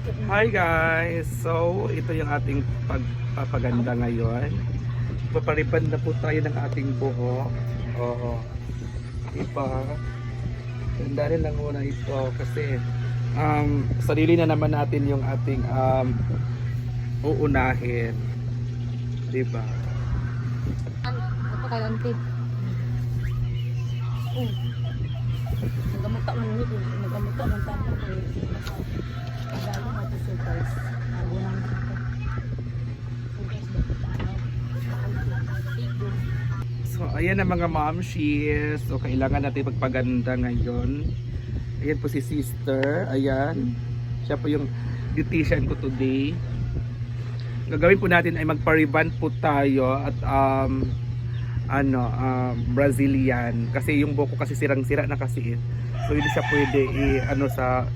Hi guys! So, ito yung ating pagpapaganda ngayon. Papariban na po tayo ng ating buhok. Oo. Diba? Ganda rin lang muna ito kasi um, sarili na naman natin yung ating um, uunahin. Diba? Ito kay auntie. Oh. Nagamuta man nito. Nagamuta man tayo. Agalo mo ito surprise. Ako nang ito. So, ayan na mga momshies. So, kailangan natin magpaganda ngayon. Ayan po si sister. Ayan. Siya po yung beautician ko today. Gagawin po natin ay magpa-ribbon po tayo at um, ano, um, Brazilian. Kasi yung buhok ko kasi sirang-sira na kasi. eh. So, hindi siya pwede i, ano sa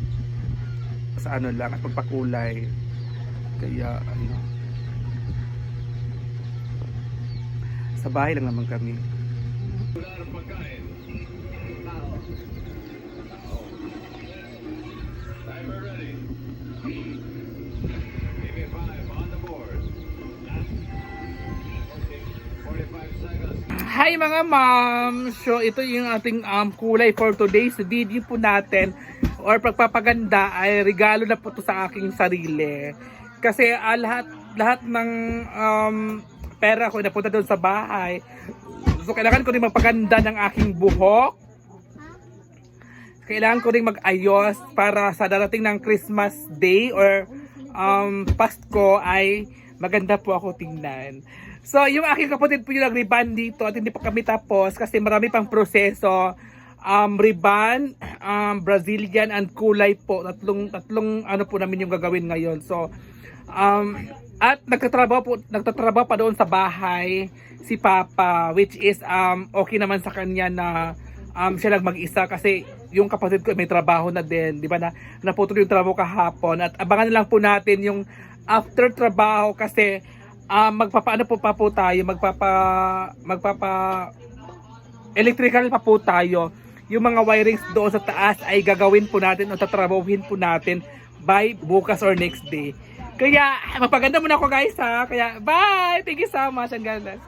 sa ano lang at magpakulay. Kaya, ano, sa bahay lang naman kami. Timer ready. Hi mga ma'am! So ito yung ating um, kulay for today's video po natin or pagpapaganda ay regalo na po to sa aking sarili. Kasi ah, lahat lahat ng um, pera ko napunta doon sa bahay. So kailangan ko rin magpaganda ng aking buhok. Kailangan ko rin mag-ayos para sa darating ng Christmas Day or um, Pasko ay maganda po ako tingnan. So, yung aking kapatid po yung nag-ribbon dito at hindi pa kami tapos kasi marami pang proseso. Um, ribbon, um, Brazilian and kulay po. Tatlong, tatlong ano po namin yung gagawin ngayon. So, um, at nagtatrabaho po, nagtatrabaho pa doon sa bahay si Papa which is um, okay naman sa kanya na um, siya lang mag-isa kasi yung kapatid ko may trabaho na din, di ba na naputol yung trabaho kahapon at abangan na lang po natin yung after trabaho kasi um, magpapaano po pa po tayo, magpapa magpapa electrical pa po tayo. Yung mga wirings doon sa taas ay gagawin po natin o tatrabahuhin po natin by bukas or next day. Kaya mapaganda muna ako guys ha. Kaya bye! Thank you so much. Ang ganda.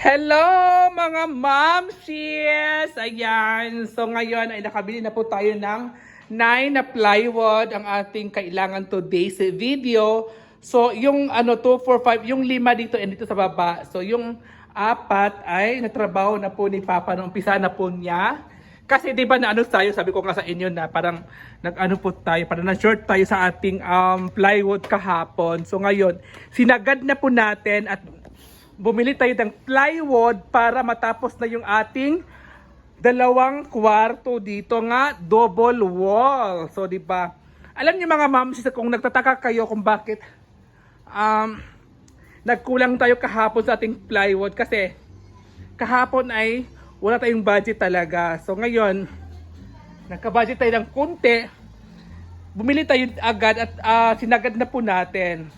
Hello mga momshies! Ayan, so ngayon ay nakabili na po tayo ng 9 na plywood ang ating kailangan today's video. So yung ano 2, 4, 5, yung lima dito and dito sa baba. So yung apat ay natrabaho na po ni Papa nung umpisa na po niya. Kasi di ba na ano tayo, sabi ko nga sa inyo na parang nag-ano po tayo, parang na-short tayo sa ating um, plywood kahapon. So ngayon, sinagad na po natin at bumili tayo ng plywood para matapos na yung ating dalawang kwarto dito nga double wall. So di ba? Alam niyo mga moms kung nagtataka kayo kung bakit um nagkulang tayo kahapon sa ating plywood kasi kahapon ay wala tayong budget talaga. So ngayon, nagka-budget tayo ng kunti. Bumili tayo agad at ah, sinagad na po natin.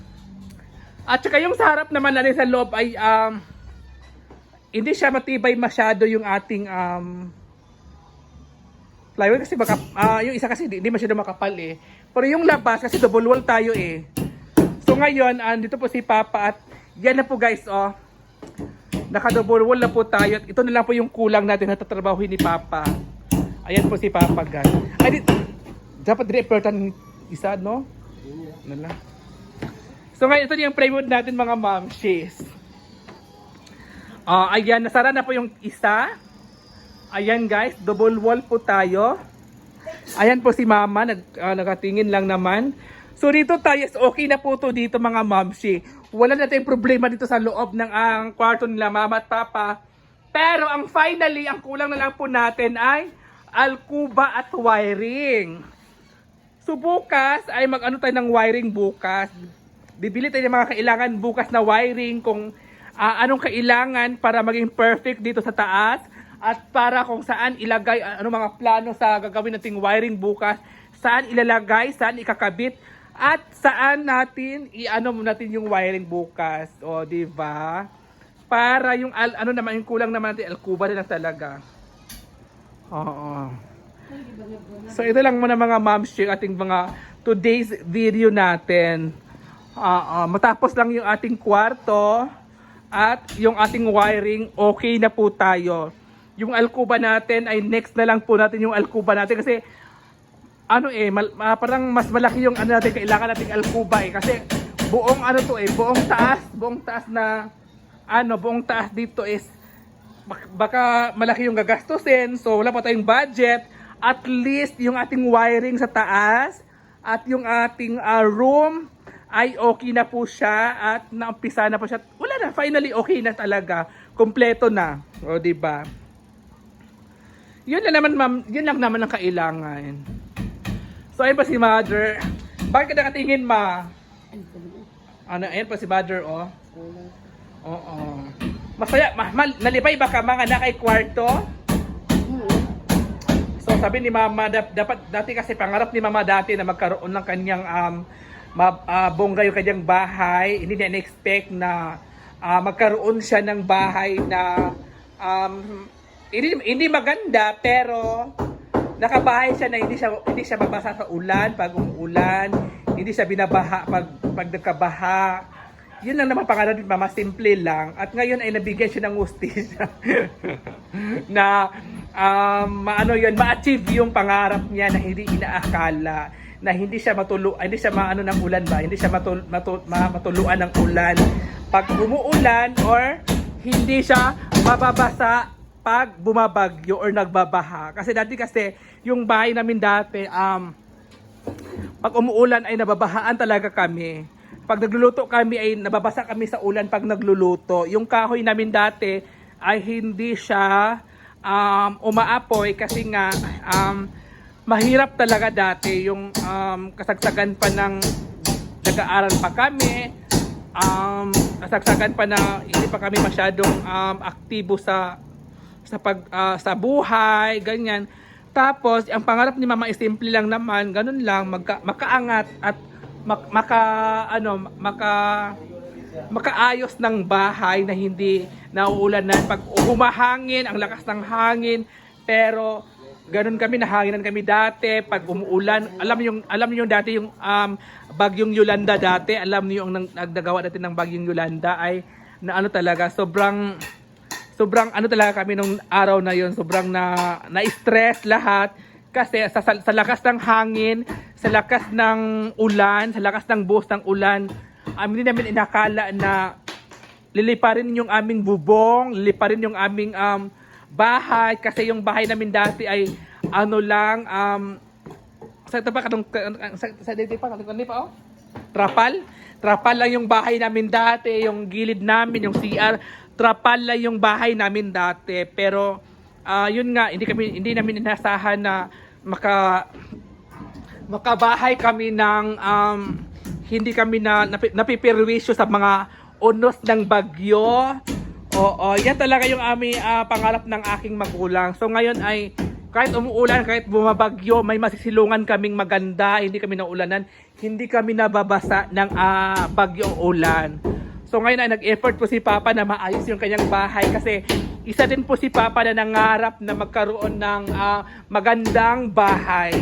At saka yung sa harap naman natin sa loob ay um, hindi siya matibay masyado yung ating um, plywood kasi baka, ah, yung isa kasi hindi, hindi masyado makapal eh. Pero yung labas kasi double wall tayo eh. So ngayon, andito po si Papa at yan na po guys oh. Naka-double wall na po tayo at ito na lang po yung kulang natin na tatrabahuin ni Papa. Ayan po si Papa guys. Ay, di, dapat di-effortan isa, no? Ano lang. So ngayon, ito yung plywood natin mga momshies. Ah, ayan, nasara na po yung isa. Ayan guys, double wall po tayo. Ayan po si mama, nag, ah, nakatingin lang naman. So dito tayo, okay na po to dito mga momshi. Wala na tayong problema dito sa loob ng ang kwarto nila mama at papa. Pero ang finally, ang kulang na lang po natin ay alkuba at wiring. So bukas ay mag-ano tayo ng wiring bukas. Bibili tayo ng mga kailangan bukas na wiring kung ah, anong kailangan para maging perfect dito sa taas at para kung saan ilagay ano mga plano sa gagawin nating wiring bukas, saan ilalagay, saan ikakabit at saan natin iano natin yung wiring bukas. O, di ba? Para yung al, ano naman yung kulang naman natin alkuba na talaga. Oo. So ito lang muna mga moms yung ating mga today's video natin. Ah, ah, matapos lang yung ating kwarto at yung ating wiring, okay na po tayo. Yung alkuba natin ay next na lang po natin yung alkuba natin kasi ano eh, mal, ah, parang mas malaki yung ano natin, kailangan nating alkuba eh. Kasi buong ano to eh, buong taas, buong taas na, ano, buong taas dito is, bak- baka malaki yung gagastusin, so wala pa tayong budget. At least yung ating wiring sa taas, at yung ating ah, room, ay okay na po siya at naumpisa na po siya. Wala na, finally okay na talaga. Kompleto na. O, di ba? Yun na naman, ma'am. Yun lang naman ang kailangan. So, ayun pa si Mother. Bakit ka nakatingin, ma? Ano, ayun pa si Mother, oh. Oo. Masaya, ma, ma, nalipay ba ka mga nakay kwarto? So, sabi ni Mama, dap- dapat, dati kasi pangarap ni Mama dati na magkaroon ng kanyang um, ma, ah, bongga yung kanyang bahay. Hindi niya na-expect na ah, magkaroon siya ng bahay na um, hindi, hindi maganda pero nakabahay siya na hindi siya hindi siya mabasa sa ulan pag umuulan, hindi siya binabaha pag pag nagkabaha. Yun lang naman pangalan ni Mama, simple lang. At ngayon ay nabigyan siya ng hustisya na um, maano yun, ma-achieve yung pangarap niya na hindi inaakala na hindi siya matulu hindi siya maano ng ulan ba hindi siya matul, matul, ma, matuluan ng ulan pag umuulan or hindi siya mababasa pag bumabagyo or nagbabaha kasi dati kasi yung bahay namin dati um pag umuulan ay nababahaan talaga kami. Pag nagluluto kami ay nababasa kami sa ulan pag nagluluto. Yung kahoy namin dati ay hindi siya um, umaapoy kasi nga um, mahirap talaga dati yung um, kasagsagan pa ng nag-aaral pa kami. Um, kasagsagan pa na hindi pa kami masyadong um, aktibo sa sa pag ah, sa buhay, ganyan. Tapos, ang pangarap ni Mama is simple lang naman, ganun lang, magka, makaangat at mak, maka ano, maka makaayos ng bahay na hindi nauulanan pag humahangin, ang lakas ng hangin, pero ganun kami nahanginan kami dati pag umuulan alam yung alam niyo yung dati yung um, bagyong Yolanda dati alam niyo nang- nagdagawa dati ng bagyong Yolanda ay na ano talaga sobrang sobrang ano talaga kami nung araw na yon sobrang na na-stress lahat kasi sa, sa, sa lakas ng hangin sa lakas ng ulan sa lakas ng buhos ng ulan um, hindi namin inakala na liliparin yung aming bubong liliparin yung aming um, bahay kasi yung bahay namin dati ay ano lang um, sa ito pa katong sa, sa dito pa katong pa oh trapal. Trapal lang yung bahay namin dati, yung gilid namin, yung CR. Trapal lang yung bahay namin dati. Pero ah, yun nga, hindi kami hindi namin inasahan na maka makabahay kami ng um, hindi kami na napi, napipirwisyo sa mga unos ng bagyo. Oo, yan talaga yung aming ah, pangarap ng aking magulang. So ngayon ay kahit umuulan, kahit bumabagyo, may masisilungan kaming maganda, hindi kami naulanan, hindi kami nababasa ng ah, bagyong ulan. So ngayon ay nag-effort po si Papa na maayos yung kanyang bahay kasi isa din po si Papa na nangarap na magkaroon ng ah, magandang bahay.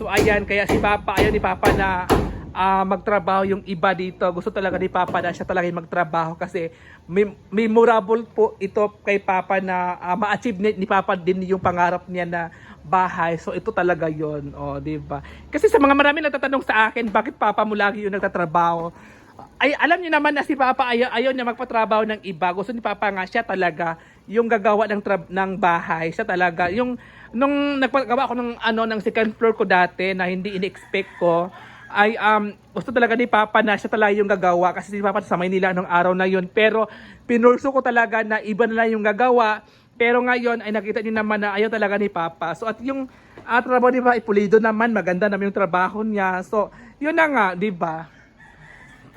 So ayan, kaya si Papa, ayaw ni Papa na ah, magtrabaho yung iba dito. Gusto talaga ni Papa na siya talaga magtrabaho kasi mem- memorable po ito kay Papa na ah, ma-achieve ni, ni Papa din yung pangarap niya na bahay. So ito talaga yon oh, di ba? Kasi sa mga marami nagtatanong sa akin, bakit Papa mo lagi yung nagtatrabaho? Ay, alam niyo naman na si Papa ayaw, ayaw niya magpatrabaho ng iba. Gusto ni Papa nga siya talaga yung gagawa ng trab- ng bahay. Siya talaga yung nung nagpagawa ako ng ano ng second floor ko dati na hindi in-expect ko ay um gusto talaga ni Papa na siya talaga yung gagawa. Kasi si Papa sa Maynila nung araw na yun. Pero pinulso ko talaga na iba na lang yung gagawa. Pero ngayon ay nakita niyo naman na ayaw talaga ni Papa. So at yung uh, trabaho ni Papa ipulido naman. Maganda naman yung trabaho niya. So yun na nga di ba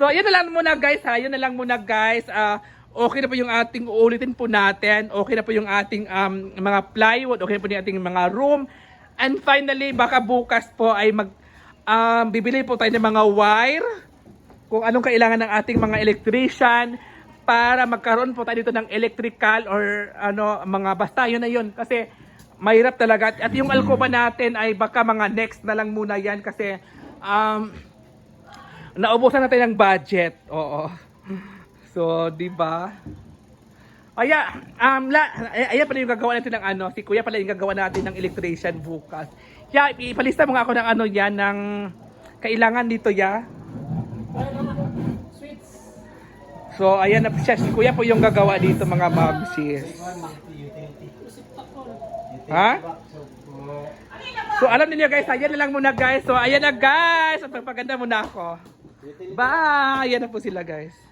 So, yun na lang muna guys ha. Yun na lang muna guys. Ah, okay na po yung ating uulitin po natin. Okay na po yung ating um, mga plywood. Okay na po yung ating mga room. And finally, baka bukas po ay mag um, bibili po tayo ng mga wire. Kung anong kailangan ng ating mga electrician para magkaroon po tayo dito ng electrical or ano mga basta yun na yun kasi mahirap talaga at yung alcoba natin ay baka mga next na lang muna yan kasi um, naubusan natin ng budget. Oo. So, di ba? Aya, um, la, ay, ayan pala yung gagawa natin ng ano, si Kuya pala yung gagawa natin ng electrician bukas. Ya, ipalista mo nga ako ng ano yan, ng kailangan dito ya. So, ayan na siya, si Kuya po yung gagawa dito mga mamsis. Ha? So, alam niyo guys, ayan na lang muna guys. So, ayan na guys. Ang pagpaganda muna ako. Bye! Ayan na po sila guys.